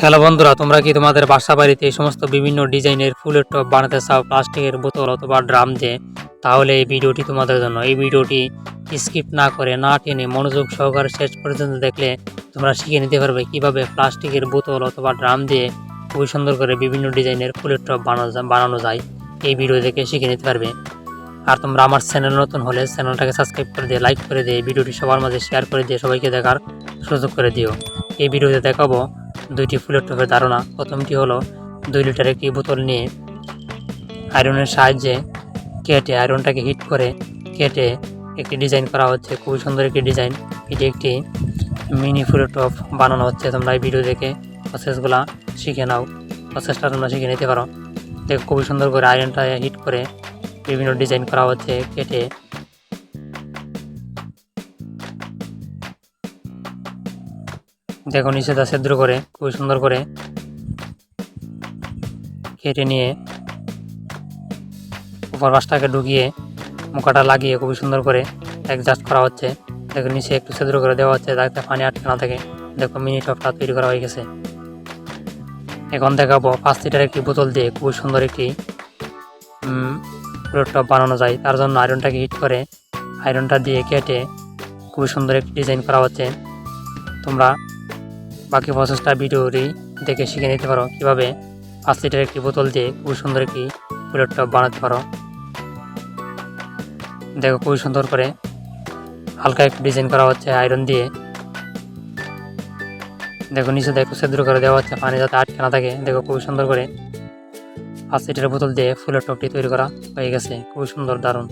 Hello বন্ধুরা, তোমরা কি তোমাদের বাসা বাড়িতে এই সমস্ত বিভিন্ন ডিজাইনের ফুলের টপ বানাতে চাও? প্লাস্টিকের বোতল অথবা ড্রাম দিয়ে? তাহলে এই ভিডিওটি তোমাদের জন্য। এই ভিডিওটি স্কিপ না করে না টেনে মনোযোগ সহকারে শেষ পর্যন্ত দেখলে তোমরা শিখে নিতে পারবে কীভাবে প্লাস্টিকের বোতল অথবা ড্রাম দিয়ে খুবই সুন্দর করে বিভিন্ন ডিজাইনের ফুলের টপ বানানো যায়। এই ভিডিও দেখে শিখে নিতে পারবে। আর তোমরা আমার চ্যানেল নতুন হলে চ্যানেলটাকে সাবস্ক্রাইব করে দিয়ে, লাইক করে দিয়ে ভিডিওটি সবার মাঝে শেয়ার করে দিয়ে সবাইকে দেখার সুযোগ করে দিও। এই ভিডিওতে দেখাবো দুইটি ফুলের ধারণা। প্রথমটি হলো দুই লিটার একটি বোতল নিয়ে আয়রনের সাহায্যে কেটে আয়রনটাকে হিট করে কেটে একটি ডিজাইন করা হচ্ছে। খুবই সুন্দর একটি ডিজাইন। এটি একটি মিনি ফুলের টপ বানানো হচ্ছে। তোমরা এই ভিডিও দেখে প্রসেসগুলো শিখে নাও। প্রসেসটা তোমরা শিখে নিতে পারো। দেখো, খুবই সুন্দর করে আয়রনটা হিট করে বিভিন্ন ডিজাইন করা হচ্ছে। কেটে দেখো নিচে তা সেদ্র করে, খুবই সুন্দর করে কেটে নিয়ে উপর বাসটাকে ঢুকিয়ে মুখাটা লাগিয়ে খুবই সুন্দর করে অ্যাডজাস্ট করা হচ্ছে। দেখো নিচে একটু সেদ্র করে দেওয়া হচ্ছে যাতে পানি আটকে না থাকে। দেখো মিনি টপটা তৈরি করা হয়ে গেছে। এখন দেখাবো পাঁচ লিটার একটি বোতল দিয়ে খুবই সুন্দর একটি ফুলের টপ বানানো যায়। তার জন্য আয়রনটাকে হিট করে আয়রনটা দিয়ে কেটে খুবই সুন্দর একটি ডিজাইন করা হচ্ছে। তোমরা বাকি প্রসেসটা ভিডিওটি দেখে শিখে নিতে পারো। কীভাবে পাঁচ লিটার একটি বোতল দিয়ে খুব সুন্দর একটি ফুলের টপ বানাতে পারো। দেখো, খুবই সুন্দর করে হালকা একটু ডিজাইন করা হচ্ছে আয়রন দিয়ে। দেখো, নিচে দেখো সেদ্র করে দেওয়া হচ্ছে পানি যাতে আটকে না থাকে। দেখো, খুবই সুন্দর করে পাঁচ লিটার বোতল দিয়ে ফুলের টপটি তৈরি করা হয়ে গেছে। খুবই সুন্দর, দারুণ।